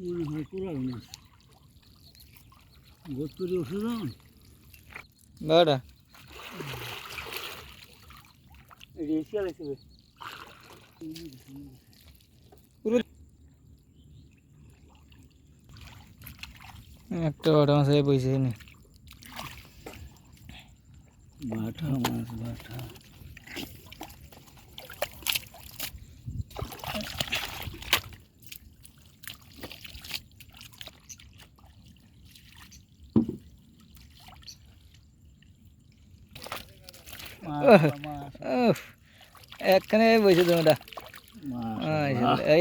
মনে হয় কোরাল মাছ বোধ করে ওষুধ বড়। রেশিয়া লাগছে একটা বড় মাছ বইছে নি বাটা মাছ বাটা। একখানে বইছে তোমরা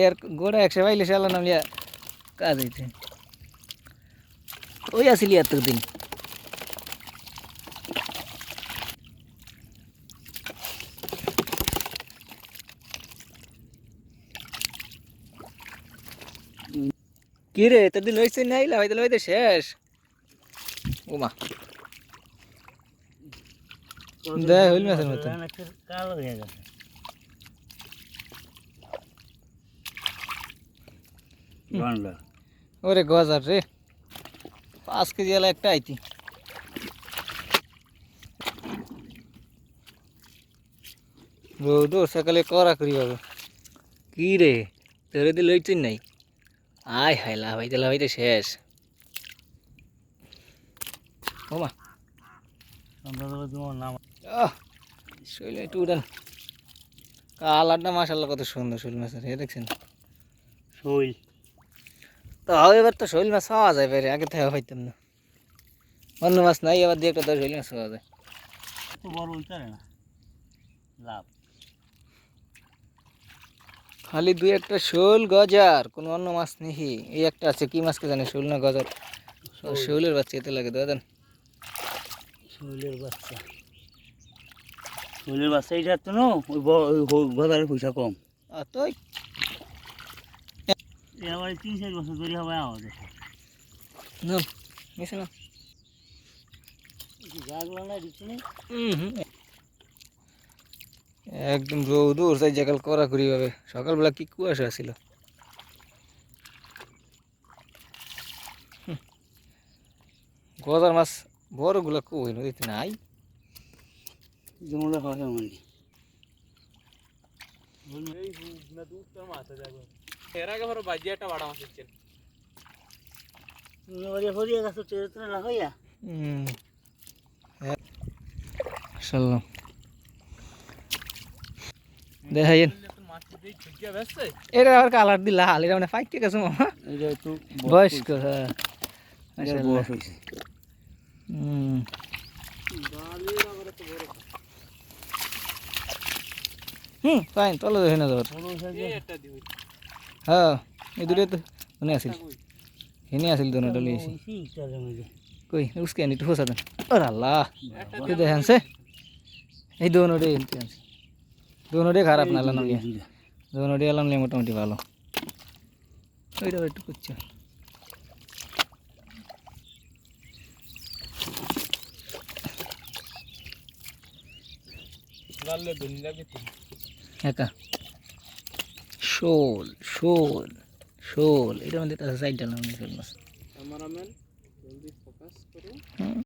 আর গোড়া একশো পাইলে সালা নামলিয়া কাজ হইতে। ওই আসিলি এতদিন। কি রে তোর দিন লইছে না আইলা হয়তো লইতে শেষ। ওমা দেখ হইল মাছের মতন কালো হয়ে গেছে ওরে গজার রে। পাঁচ কেজি এলা একটা আইতি। রোদ সকালে করা করি বাবা। কি রে তোরে দিয়ে লইছিস নাই আয় হায় লাভাইতে লাভাইতে শেষ। ওমা তোমার নাম শৈল একটু উড়ান কালারটা মাসাল্লাহ কত সুন্দর শৈল মাছের এ দেখছেন? শৈল। তো এবার তো শৈল মাছ পাওয়া যায় বাইরে আগে থেকে পাইতাম না। অন্য মাছ নাই এবার দিয়ে একটা তো শৈল মাছ পাওয়া যায়। বড় উল্টা না। লাভ। খালি দুই একটা শোল গজার কোনো অন্য মাছ নেই। এই একটা আছে কি মাছকে জানে শোল না গজার? শোলের বাচ্চা এতে লাগে দাদা। শৈলের বাচ্চা। শৈলের বাচ্চা এটা তো না ওই গদারের পয়সা কম। এবার তিন চার বছর ধরে হবে না না। একদম রৌদ উঠছে জাকাল করা করি ভাবে। সকালবেলা কি কুয়াশা ছিল। গজার মাছ বড়গুলা কই নদীতে নাই। জমলে হয় মানে ব্যস্ত। এটা আবার কালার দি লাল এটা মানে ফাইটে গেছে বয়স্ক হ্যাঁ এটা মাশাআল্লাহ। বয়স হয়েছে হুম। চলো দেখে না যাবার এই দুটো তো মনে আসিল। হেনে আসিল তো না ডলি এসি। কই, উসকে আনি, একটু ফসা দেন। এই দোনো ডে দোনো ডে খারাপ না এলাম নিয়ে। দোনো মোটামুটি ভালো। ওইটা একটু করছে। একা। শোল শোল শোল। এটা আমাদের তার সাইডটা নাম শোল মাছ ক্যামেরাম্যান জলদি ফোকাস করো। হুম।